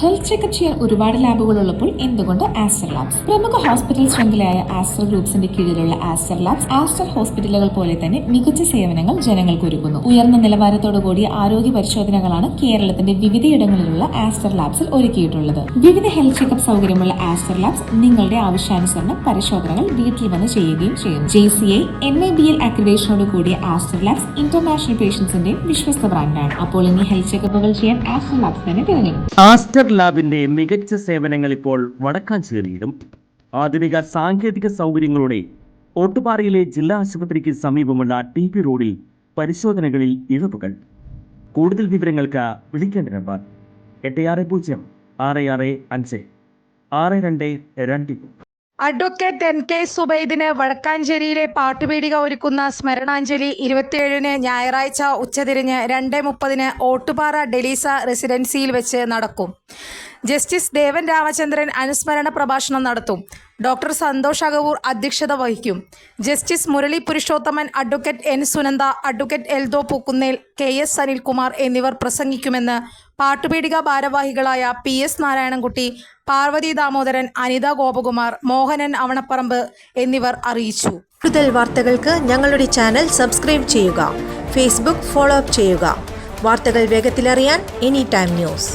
Health checkup ചെയ്യാൻ ഒരുപാട് ലാബുകൾ ഉള്ളപ്പോൾ എന്തുകൊണ്ട് ആസ്റ്റർ ലാബ്സ് പ്രമുഖ ഹോസ്പിറ്റൽ ശൃംഖലയായ ആസ്റ്റർ ഗ്രൂപ്പ്സിന്റെ കീഴിലുള്ള ആസ്റ്റർ ലാബ്സ് ആസ്റ്റർ ഹോസ്പിറ്റലുകൾ പോലെ തന്നെ മികച്ച സേവനങ്ങൾ ജനങ്ങൾക്ക് ഒരുക്കുന്നു. ഉയർന്ന നിലവാരത്തോടു കൂടിയ ആരോഗ്യ പരിശോധനകളാണ് കേരളത്തിന്റെ വിവിധയിടങ്ങളിലുള്ള ആസ്റ്റർ ലാബ്സിൽ ഒരുക്കിയിട്ടുള്ളത്. വിവിധ ഹെൽത്ത് ചെക്കപ്പ് സൗകര്യമുള്ള ആസ്റ്റർ ലാബ്സ് നിങ്ങളുടെ ആവശ്യാനുസരണം പരിശോധനകൾ വീട്ടിൽ വന്ന് ചെയ്യുകയും ചെയ്യും J C I N I B L അക്രിഡേഷനോട് കൂടിയ ആസ്റ്റർ ലാബ്സ് ഇന്റർനാഷണൽ പേഷ്യൻസിന്റെ വിശ്വസ്ത ബ്രാൻഡാണ് അപ്പോൾ ഇനി ഹെൽത്ത് ചെക്കപ്പുകൾ ചെയ്യാൻ ആസ്റ്റർ ലാബ്സ് തന്നെ തിരഞ്ഞെടുക്കും. ആസ്റ്റർ ലാബിന്റെ മികച്ച സേവനങ്ങൾ ഇപ്പോൾ വടക്കാഞ്ചേരിയിലും. ആധുനിക സാങ്കേതിക സൗകര്യങ്ങളോടെ ഓട്ടുപാറയിലെ ജില്ലാ ആശുപത്രിക്ക് സമീപമുള്ള ടി പി റോഡിൽ പരിശോധനകളിൽ ഇഴവുകൾ. കൂടുതൽ വിവരങ്ങൾക്ക് വിളിക്കേണ്ട നമ്പർ എട്ട് ആറ് പൂജ്യം ആറ് ആറ് അഞ്ച് ആറ് രണ്ട് രണ്ട് അഡ്വക്കേറ്റ് എൻ കെ സുബൈദിന് വടക്കാഞ്ചേരിയിലെ പാട്ടുപീടിക ഒരുക്കുന്ന സ്മരണാഞ്ജലി ഇരുപത്തിയേഴിന് ഞായറാഴ്ച ഉച്ചതിരിഞ്ഞ് രണ്ട് മുപ്പതിന് ഓട്ടുപാറ ഡെലീസ റെസിഡൻസിയിൽ വെച്ച് നടക്കും. ജസ്റ്റിസ് ദേവൻ രാമചന്ദ്രൻ അനുസ്മരണ പ്രഭാഷണം നടത്തും. ഡോക്ടർ സന്തോഷ് അഗവൂർ അധ്യക്ഷത വഹിക്കും. Justice Murali Purushothaman advocate N Sunanda advocate Eldho Pookkunnel K S Sanilkumar എന്നിവർ പ്രസംഗിക്കുമെന്ന് പാട്ടുപീടിക ഭാരവാഹികളായ പി എസ് നാരായണൻകുട്ടി പാർവതി ദാമോദരൻ അനിത ഗോപകുമാർ മോഹനൻ അവണപ്പറമ്പ് എന്നിവർ അറിയിച്ചു. കൂടുതൽ വാർത്തകൾക്ക് ഞങ്ങളുടെ ചാനൽ സബ്സ്ക്രൈബ് ചെയ്യുക. ഫേസ്ബുക്ക് ഫോളോ അപ്പ് ചെയ്യുക. വാർത്തകൾ വേഗത്തിലറിയാൻ എനി ടൈം ന്യൂസ്.